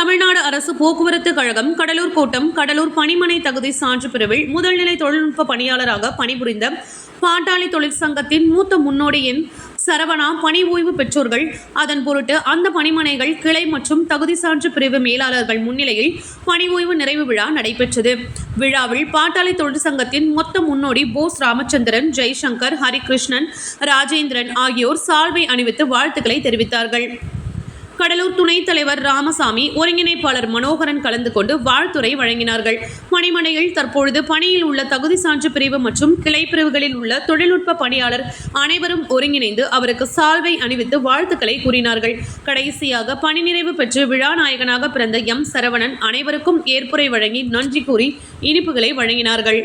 தமிழ்நாடு அரசு போக்குவரத்து கழகம் கடலூர் கோட்டம் கடலூர் பணிமனை தகுதி சான்று பிரிவில் முதல்நிலை தொழில்நுட்ப பணியாளராக பணிபுரிந்த பாட்டாளி தொழிற்சங்கத்தின் மூத்த முன்னோடியின் சரவணா பணி ஓய்வு பெற்றோர்கள். அதன் பொருட்டு அந்த பணிமனைகள் கிளை மற்றும் தகுதி சான்று பிரிவு மேலாளர்கள் முன்னிலையில் பணி ஓய்வு நிறைவு விழா நடைபெற்றது. விழாவில் பாட்டாளி தொழிற்சங்கத்தின் மொத்த முன்னோடி போஸ் ராமச்சந்திரன் ஜெய்சங்கர் ஹரிகிருஷ்ணன் ராஜேந்திரன் ஆகியோர் சால்வை அணிவித்து வாழ்த்துக்களை தெரிவித்தார்கள். கடலூர் துணைத் தலைவர் ராமசாமி ஒருங்கிணைப்பாளர் மனோகரன் கலந்து கொண்டு வாழ்த்துரை வழங்கினார்கள். பணிமனையில் தற்பொழுது பணியில் உள்ள தகுதி சான்று பிரிவு மற்றும் கிளை பிரிவுகளில் உள்ள தொழில்நுட்ப பணியாளர் அனைவரும் ஒருங்கிணைந்து அவருக்கு சால்வை அணிவித்து வாழ்த்துக்களை கூறினார்கள். கடைசியாக பணி நிறைவு பெற்று விழா நாயகனாக பிறந்த எம் சரவணன் அனைவருக்கும் ஏற்புரை வழங்கி நன்றி கூறி இனிப்புகளை வழங்கினார்கள்.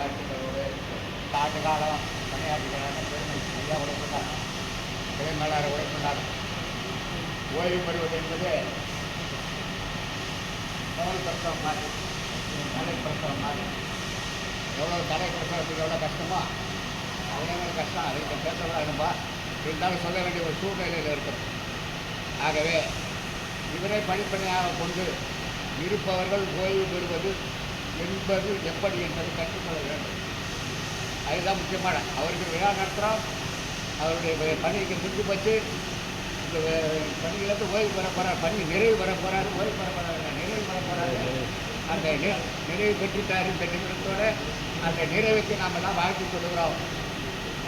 வாழ்த்துக்களோடு ஆண்டு காலம் பணியாற்றுகிறார்கள் பெருமை. ஐயா உழைப்பினார் திறன்மேலார உழைப்பினார் ஓய்வு பெறுவது என்பது பிரசவம் மாதிரி. தலை பிரசவம் மாதிரி. எவ்வளோ தலை பிரசவத்துக்கு எவ்வளோ கஷ்டமோ அதே மாதிரி கஷ்டம். அதை இப்போ பேசக்கூடாதுப்பா இருந்தாலும் சொல்ல வேண்டிய ஒரு சூழ்நிலையில் இருக்கிறது ஆகவே இவரை பணிப்பணியாக கொண்டு இருப்பவர்கள் ஓய்வு பெறுவது என்பது எப்படி என்பது கற்றுக்கொள்ள வேண்டும். அதுதான் முக்கியமான. அவருக்கு விழா நடத்துகிறோம் அவருடைய பணிக்கு முடிஞ்சு போச்சு. இந்த வே- பணியிலேருந்து ஓய்வு பெற போகிறார் பணி நிறைவு பெற போகிறாரு ஓய்வு பெற போகிறாரு நிறைவு பெற போகிறாரு அந்த நிறைவு பெற்றுட்டார் இந்த நிமிடத்தோடு அந்த நிறைவுக்கு நாம் எல்லாம் வாழ்த்து சொல்லுகிறோம்.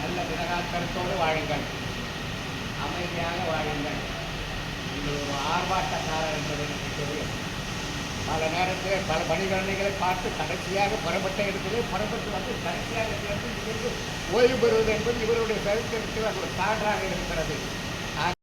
நல்ல தினகாக்கரத்தோடு வாழுங்கள். அமைதியாக வாழுங்கள். நீங்கள் ஒரு ஆர்ப்பாட்டக்காரர் என்பது எனக்கு தெரியும் பல நேரத்தில் பல பணிகரணைகளை பார்த்து கடைசியாக புறப்பட்ட இடத்திலே புறப்பட்டு வந்து கடைசியாக இருந்து ஓய்வு பெறுவது என்பது இவருடைய சரித்திரத்தில் அது ஒரு சான்றாக இருக்கிறது.